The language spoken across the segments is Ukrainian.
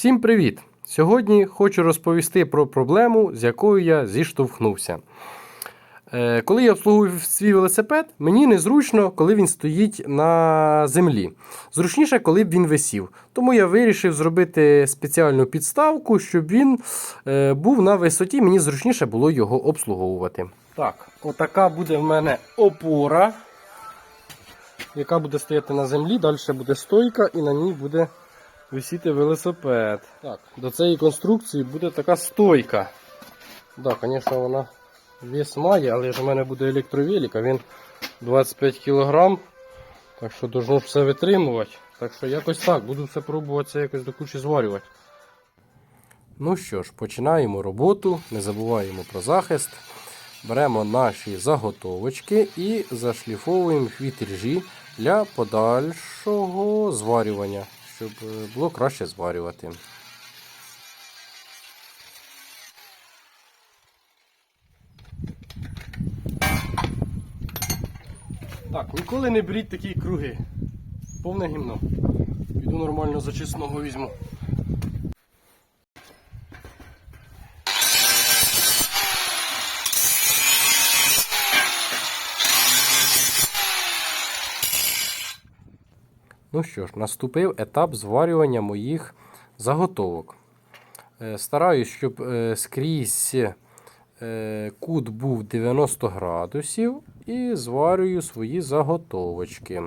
Всім привіт! Сьогодні хочу розповісти про проблему, з якою я зіштовхнувся. Е, Коли я обслуговую свій велосипед, мені незручно, коли він стоїть на землі. Зручніше, коли б він висів. Тому я вирішив зробити спеціальну підставку, щоб він е, був на висоті, мені зручніше було його обслуговувати. Так, отака буде в мене опора, яка буде стояти на землі, далі буде стойка і на ній буде висіти велосипед. Так, до цієї конструкції буде така стойка. Так, звісно, вона вес має, але ж у мене буде електровелик, а він 25 кг. Так що должно все витримувати. Так що якось так, буду все пробувати це якось до кучі зварювати. Ну що ж, починаємо роботу, не забуваємо про захист. Беремо наші заготовочки і зашліфовуємо хвітржі для подальшого зварювання, щоб е, було краще зварювати. Так, ніколи не беріть такі круги. Повне гімно. Піду нормально зачисного візьму. Ну що ж, наступив етап зварювання моїх заготовок. Е, Стараюсь, щоб е, скрізь е, кут був 90 градусів і зварюю свої заготовочки.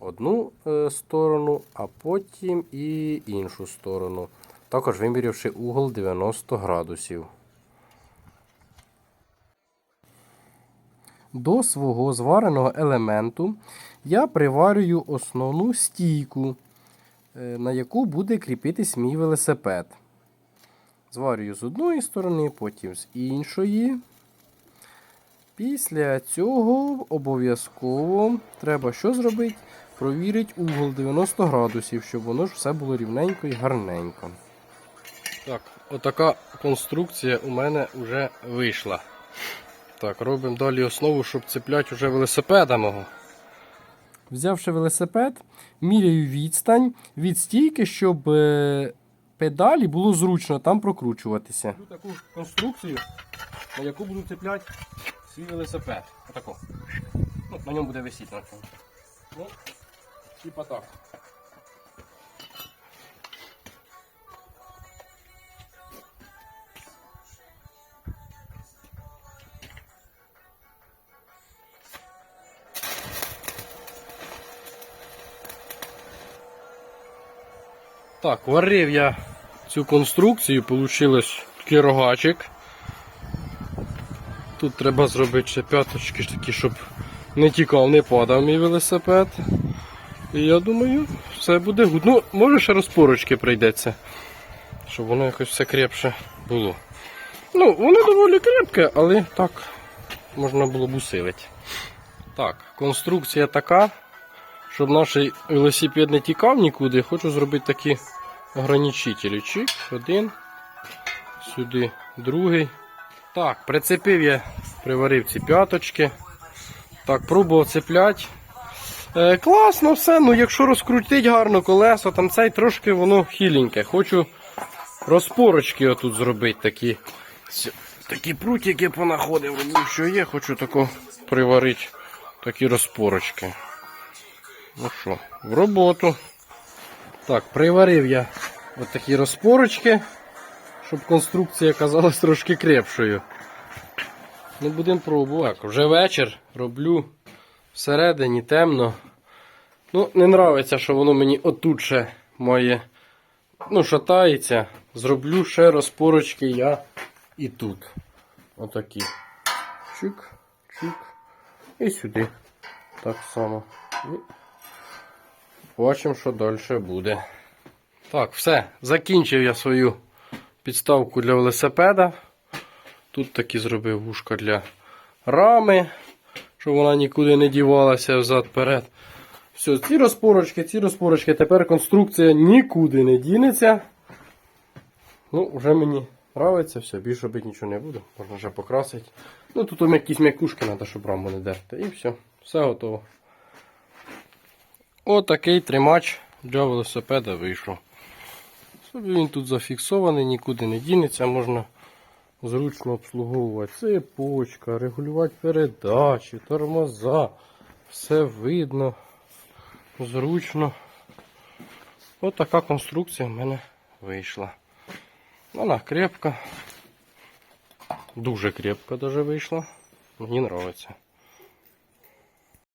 Одну сторону, а потім і іншу сторону. Також вимірявши угол 90 градусів. До свого звареного елементу я приварюю основну стійку, е, на яку буде кріпитись мій велосипед. Зварюю з одної сторони, потім з іншої. Після цього обов'язково треба що зробити? Провірити угол 90 градусів, щоб воно ж все було рівненько і гарненько. Так, отака конструкція у мене вже вийшла. Так, робимо далі основу, щоб цепляти вже велосипеда мого. Взявши велосипед, міряю відстань від стійки, щоб е, педалі було зручно там прокручуватися. Таку конструкцію, на яку буду цепляти свій велосипед. Отако. Ну, на ньому буде висіти. Ну, типа так. Так, варив я цю конструкцію, получилось такий рогачик. Тут треба зробити ще п'яточки такі, щоб не тікав, не падав мій велосипед. І я думаю, все буде гуд. Ну, може ще розпорочки прийдеться, щоб воно якось все крепше було. Ну, воно доволі крепке, але так можна було б усилити. Так, конструкція така, щоб наш велосипед не тікав нікуди, хочу зробити такі ограничителі. Чик, один, сюди другий. Так, прицепив я, приварив ці п'яточки. Так, пробував цепляти. Е, класно все, ну якщо розкрутить гарно колесо, там цей трошки воно хіленьке. Хочу розпорочки отут зробити такі. Такі прутики понаходив, робив, що є, хочу тако приварити такі розпорочки. Ну що, в роботу. Так, приварив я от такі розпорочки, щоб конструкція казалась трошки крепшою. Ну, будемо пробувати. Вже вечір роблю всередині темно. Ну, не нравиться, що воно мені отут ще має. Ну, шатається. Зроблю ще розпорочки я і тут. Отакі. Чик, чик. І сюди. Так само. Бачимо, що далі буде. Так, все. Закінчив я свою підставку для велосипеда. Тут такі зробив вушка для рами, щоб вона нікуди не дівалася взад-перед. Все, ці розпорочки, ці розпорочки. Тепер конструкція нікуди не дінеться. Ну, вже мені подобається, все, більше робити нічого не буду. Можна вже покрасити. Ну тут якісь м'якушки треба, щоб раму не дерти. І все, все готово. Отакий тримач для велосипеда вийшов. Собі він тут зафіксований, нікуди не дінеться, можна зручно обслуговувати. Цепочка, регулювати передачі, тормоза. Все видно, зручно. Ось така конструкція в мене вийшла. Вона крепка. Дуже крепка даже вийшла. Мені подобається.